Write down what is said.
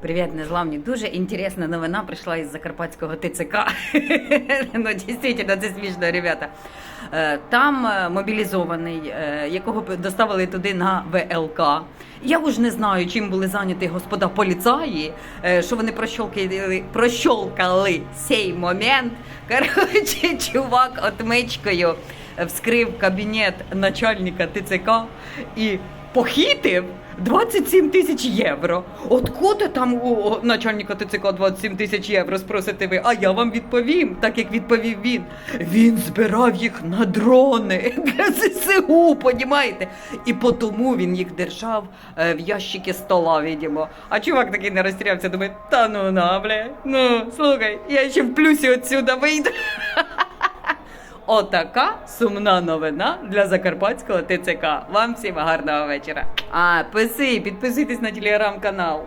Привіт, незламні. Дуже інтересна новина прийшла із Закарпатського ТЦК. ну, дійсно, це смішно, ребята. Е, Там е, мобілізований, е, якого доставили туди на ВЛК. Я уж не знаю, чим були зайняті господа поліцаї, що вони прощолкали, прощолкали цей момент. Коротше, чувак отмичкою вскрив кабінет начальника ТЦК і похитив 27 тисяч євро. Откуда там у начальника ТЦК 27 тисяч євро, спросите ви? А я вам відповім, так як відповів він. Він збирав їх на дрони для ЗСУ, понімаєте? І тому він їх держав е, в ящики стола, видимо. А чувак такий не розстрілявся, думає, та ну на, бля, ну, слухай, я ще в плюсі отсюда вийду. Отака сумна новина для закарпатського ТЦК. Вам всім гарного вечора. А, писи, підписуйтесь на телеграм-канал.